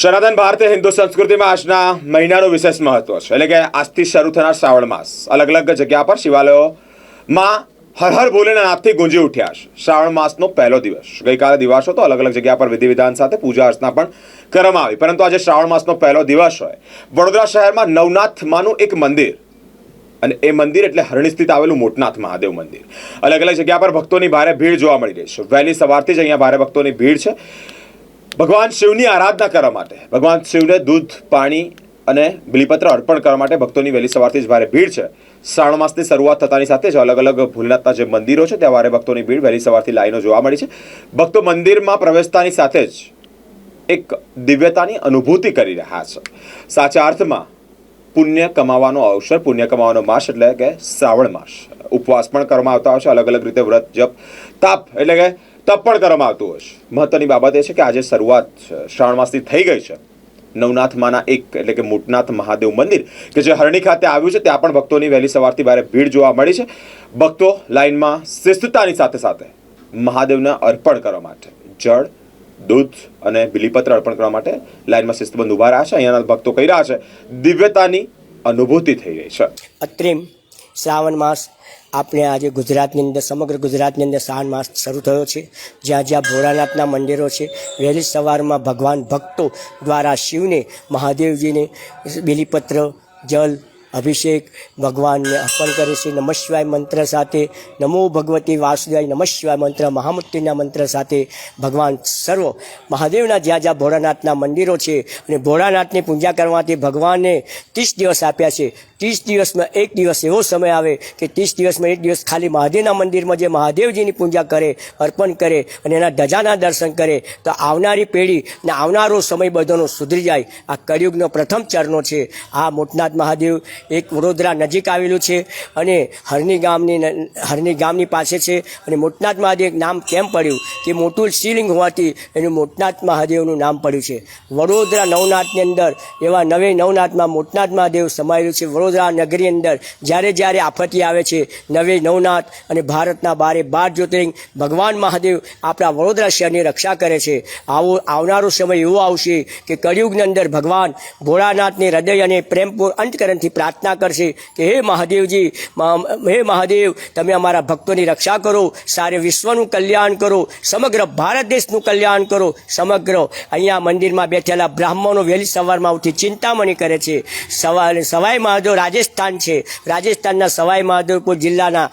સનાતન ભારતીય હિન્દુ સંસ્કૃતિમાં આજના મહિનાનું વિશેષ મહત્વ છે. એટલે કે આજથી શરૂ થનાર શ્રાવણ માસ અલગ અલગ જગ્યા પર શિવાલયોમાં હર હર ભોલેનાથથી ગુંજી ઉઠ્યા છે. શ્રાવણ માસનો પહેલો દિવસ. ગઈકાલે દિવસ હતો અલગ અલગ જગ્યા પર વિધિ વિધાન સાથે પૂજા અર્ચના પણ કરવામાં આવી. પરંતુ આજે શ્રાવણ માસનો પહેલો દિવસ હોય. વડોદરા શહેરમાં નવનાથમાંનું એક મંદિર. અને એ મંદિર એટલે હરણી સ્થિત આવેલું મોટનાથ મહાદેવ મંદિર. અલગ અલગ જગ્યા પર ભક્તોની ભારે ભીડ જોવા મળી રહી છે. વહેલી સવારથી જ અહીંયા ભારે ભક્તોની ભીડ છે. ભગવાન શિવની આરાધના કરવા માટે. ભગવાન શિવને દૂધ, પાણી અને બિલીપત્ર અર્પણ કરવા માટે ભક્તોની વહેલી સવારથી જ ભારે ભીડ છે. શ્રાવણ માસની શરૂઆત થતાની સાથે જ અલગ અલગ ભૂલનાથના જે મંદિરો છે, ત્યાં ભારે ભક્તોની ભીડ વહેલી સવારથી લાઈનો જોવા મળી છે. ભક્તો મંદિરમાં પ્રવેશતાની સાથે જ એક દિવ્યતાની અનુભૂતિ કરી રહ્યા છે. સાચા અર્થમાં પુણ્ય કમાવાનો અવસર, પુણ્ય કમાવાનો માસ એટલે કે શ્રાવણ માસ. ઉપવાસ પણ કરવામાં આવતા હોય છે, અલગ અલગ રીતે વ્રત, જપ, તાપ એટલે કે તપ પણ કરવામાં આવતું હોય છે. મહત્વની બાબત એ છે કે આજે શરૂઆત શ્રાવણ માસથી થઈ ગઈ છે. નવનાથમાંના એક, એટલે કે મોટનાથ મહાદેવ મંદિર, કે જે હરણી ખાતે આવ્યું છે, ત્યાં પણ ભક્તોની વહેલી સવારથી ભારે ભીડ જોવા મળી છે. ભક્તો લાઈનમાં શિસ્તતાની સાથે સાથે મહાદેવને અર્પણ કરવા માટે જળ, દૂધ અને બિલીપત્ર અર્પણ કરવા માટે લાઈનમાં શિસ્તબંધ ઊભા રહ્યા છે. અહીંયાના ભક્તો કહી રહ્યા છે, દિવ્યતાની અનુભૂતિ થઈ રહી છે. અત્રિમ શ્રાવણ માસ આપણે આજે ગુજરાતની અંદર, સમગ્ર ગુજરાતની અંદર શ્રાવણ માસ શરૂ થયો છે. જ્યાં જ્યાં ભોળાનાથના મંદિરો છે, વહેલી સવારમાં ભગવાન ભક્તો દ્વારા શિવને, મહાદેવજીને બિલીપત્ર, જલ, અભિષેક ભગવાનને અર્પણ કરે છે. નમઃ શિવાય મંત્ર સાથે નમો ભગવતી વાસુદેવાય નમઃ શિવાય મંત્ર મહામૃત્યુના મંત્ર સાથે ભગવાન સર્વ મહાદેવના જ્યાં જ્યાં ભોળાનાથના મંદિરો છે અને ભોળાનાથની પૂજા કરવાથી ભગવાનને ત્રીસ દિવસ આપ્યા છે. ત્રીસ દિવસમાં એક દિવસ એવો સમય આવે કે ત્રીસ દિવસમાં એક દિવસ ખાલી મહાદેવના મંદિરમાં જે મહાદેવજીની પૂજા કરે, અર્પણ કરે અને એના ધજાના દર્શન કરે, તો આવનારી પેઢી ને આવનારો સમય બધાનો સુધરી જાય. આ કળિયુગનો પ્રથમ ચરણો છે. આ મોટનાથ મહાદેવ એક વડોદરા નજીક આવેલું છે અને હરની ગામની હરની ગામની પાસે છે અને મોટનાથ મહાદેવ નામ કેમ પડ્યું? કે મોટું શિવલિંગ હોવાથી એનું મોટનાથ મહાદેવનું નામ પડ્યું છે. વડોદરા નવનાથની અંદર એવા નવે નવનાથમાં મોટનાથ મહાદેવ સમાયેલું છે. વડોદરા નગરી અંદર જ્યારે જ્યારે આફતી આવે છે, નવે નવનાથ અને ભારતના બારે બાર જ્યોતિર્લિંગ, ભગવાન મહાદેવ આપણા વડોદરા શહેરની રક્ષા કરે છે. આવો, આવનારો સમય એવો આવશે કે કળિયુગની અંદર ભગવાન ભોળાનાથને હૃદય અને પ્રેમપૂર અંતકરણથી પ્રાર્થના કરશે કે, હે મહાદેવજી હે મહાદેવ, તમે અમારા ભક્તોની રક્ષા કરો, સારે વિશ્વનું કલ્યાણ કરો, સમગ્ર ભારત દેશનું કલ્યાણ કરો. સમગ્ર અહીંયા મંદિરમાં બેઠેલા બ્રાહ્મણો વહેલી સવારમાં ઉઠી ચિંતામણી કરે છે. સવારે સવાઈ મહાદેવ રાજસ્થાન છે. રાજસ્થાનના સવાઈ મહાદેવપુર જિલ્લાના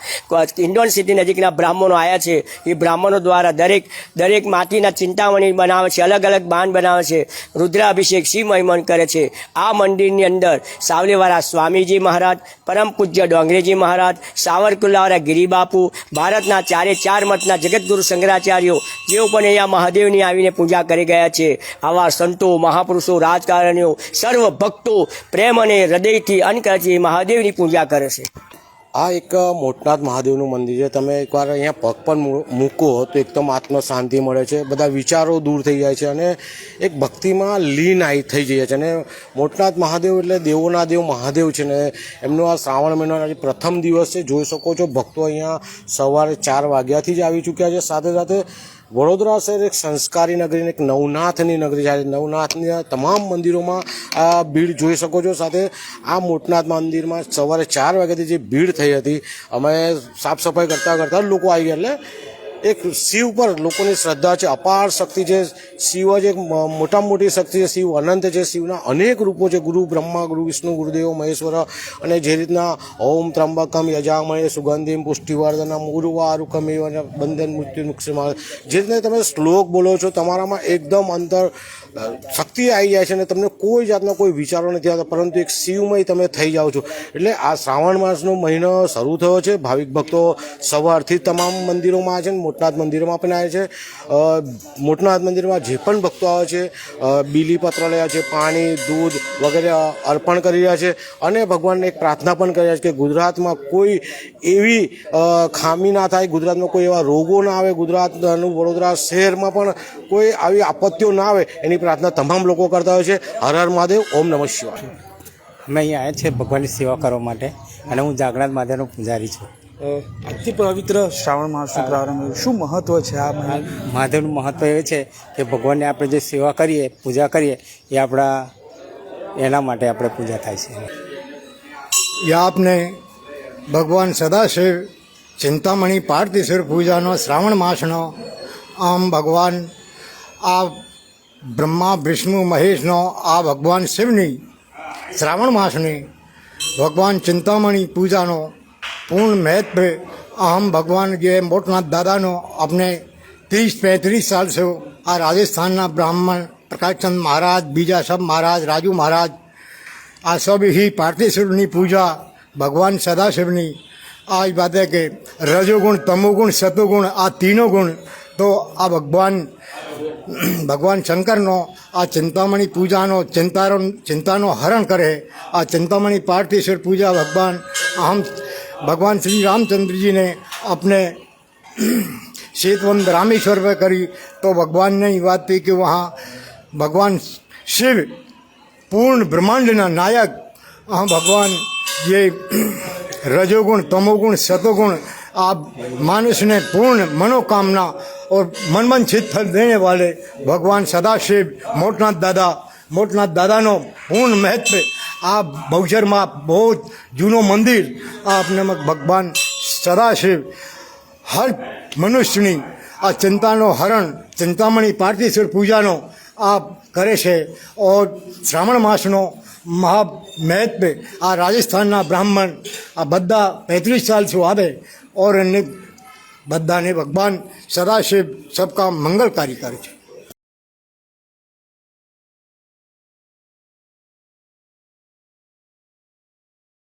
ઇન્ડોન સિટી નજીકના બ્રાહ્મણો આવ્યા છે. એ બ્રાહ્મણો દ્વારા દરેક દરેક માટીના ચિંતામણી બનાવે છે અલગ અલગ બાંધ બનાવે છે. રુદ્રાભિષેક શિવ મહિમન કરે છે. આ મંદિરની અંદર સાવલીવાળા સ્વામીજી મહારાજ, પરમ પૂજ્ય ડોંગરેજી મહારાજ સાવરકુલ્લાવાળા ગિરિબાપુ, ભારતના ચારે ચાર મઠના જગતગુરુ શંકરાચાર્યો જેઓ પણ અહીંયા મહાદેવની આવીને પૂજા કરી ગયા છે. આવા સંતો, મહાપુરુષો, રાજકારણીઓ સર્વ ભક્તો પ્રેમ અને હૃદયથી અનકરથી મહાદેવની પૂજા કરે છે. આ એક મોટનાથ મહાદેવનું મંદિર છે. તમે એકવાર અહીંયા પગ પણ મૂકો તો એકદમ આત્મ શાંતિ મળે છે. બધા વિચારો દૂર થઈ જાય છે અને એક ભક્તિમાં લીન આવી થઈ જાય છે. અને મોટનાથ મહાદેવ એટલે દેવોના દેવ મહાદેવ છે ને એમનો આ શ્રાવણ મહિનાનો જે પ્રથમ દિવસ છે. જોઈ શકો છો ભક્તો અહીંયા સવારે ચાર વાગ્યાથી જ આવી ચૂક્યા છે. સાથે સાથે વડોદરા શહેર એક સંસ્કારી નગરી એક નવનાથની નગરી છે. નવનાથની તમામ મંદિરોમાં આ ભીડ જોઈ શકો છો. સાથે આ મોટનાથ મંદિરમાં સવારે ચાર વાગ્યાથી જે ભીડ થઈ હતી, અમે સાફ સફાઈ કરતાં કરતાં લોકો આવી ગયા. એટલે એક શિવ પર લોકોની શ્રદ્ધા છે, અપાર શક્તિ છે. શિવ જ એક મોટા મોટી શક્તિ છે. શિવ અનંત છે. શિવના અનેક રૂપો છે. ગુરુ, બ્રહ્મા, ગુરુ, વિષ્ણુ, ગુરુદેવ, મહેશ્વર અને જે રીતના ઓમ ત્રંબકમ યજામય, સુગંધિમ, પુષ્ટિવર્ધનમ, ઉર્વારુકમ બંધન, મૃત્યુ મુક્ષમાં જે રીતના તમે શ્લોક બોલો છો, તમારામાં એકદમ અંતર શક્તિ આવી જાય છે અને તમને કોઈ જાતના કોઈ વિચારો નથી આવતા, પરંતુ એક શિવમય તમે થઈ જાઓ છો. એટલે આ શ્રાવણ માસનો મહિનો શરૂ થયો છે. ભાવિક ભક્તો સવારથી તમામ મંદિરોમાં આવે છે ને મોટનાથ મંદિરોમાં પણ આવે છે. મોટનાથ મંદિરમાં જે પણ ભક્તો આવે છે બીલીપત્ર રહ્યા છે, પાણી, દૂધ વગેરે અર્પણ કરી રહ્યા છે. અને ભગવાનને એક પ્રાર્થના પણ કરી રહ્યા છે કે ગુજરાતમાં કોઈ એવી ખામી ના થાય, ગુજરાતમાં કોઈ એવા રોગો ના આવે, ગુજરાતનું વડોદરા શહેરમાં પણ કોઈ આવી આપત્તિઓ ના આવે, એની ભગવાનની પ્રાર્થના તમામ લોકો કરતા હોય છે. હર હર મહાદેવ ઓમ નમઃ શિવાય. અમે અહીંયા આવ્યા છે ભગવાનની સેવા કરવા માટે અને હું જાગનાથ માતાનો પૂજારી છું. અતિ પવિત્ર શ્રાવણ માસનો પ્રારંભ શું મહત્વ છે આ મહાદેવનું મહત્વ એ છે કે ભગવાનને આપણે જે સેવા કરીએ પૂજા કરીએ એ આપણા એના માટે આપણે પૂજા થાય છે. આપને ભગવાન સદાશિવ ચિંતામણી પાર્થિશિર પૂજાનો શ્રાવણ માસનો આમ ભગવાન આ બ્રહ્મા, વિષ્ણુ, મહેશનો આ ભગવાન શિવની શ્રાવણ માસની ભગવાન ચિંતામણી પૂજાનો પૂર્ણ મહેત્વ અહમ ભગવાન જે મોટનાથ દાદાનો આપણે ત્રીસ પાંત્રીસ સાલસો આ રાજસ્થાનના બ્રાહ્મણ પ્રકાશચંદ મહારાજ, બીજા સબ મહારાજ, રાજુ મહારાજ, આ સબ હિ પૂજા ભગવાન સદાશિવની. આ જ વાત કે રજોગુણ, તમોગુણ સતોગુણ આ તીનો ગુણ તો આ ભગવાન ભગવાન શંકરનો આ ચિંતામણી પૂજાનો ચિંતારો ચિંતાનો હરણ કરે, આ ચિંતામણી પાર્થેશ્વર પૂજા ભગવાન આમ ભગવાન શ્રી રામચંદ્રજીને આપણે શેતવંત રામેશ્વર પર કરી, તો ભગવાનની વાત થઈ કે વહાં ભગવાન શિવ પૂર્ણ બ્રહ્માંડના નાયક, આ ભગવાન જે રજોગુણ, તમોગુણ સતોગુણ આ માણસને પૂર્ણ મનોકામના मनोकामना और मनमन चित फल देने वाले भगवान सदाशिव मोटनाथ दादा મોટનાથ દાદાનો પૂર્ણ મહત્વ આ બહુચરમાં બહુ જૂનો મંદિર આ આપણે ભગવાન સદાશિવ હર મનુષ્યની આ ચિંતાનો હરણ ચિંતામણી પાર્થિવર પૂજાનો આ કરે છે ઓર શ્રાવણ માસનો મહા મહત્વ આ રાજસ્થાનના બ્રાહ્મણ આ બધા पैंतीस साल से આવે ઓર એને બધાને ભગવાન સદાશિવ સબકા મંગલકારી કરે છે.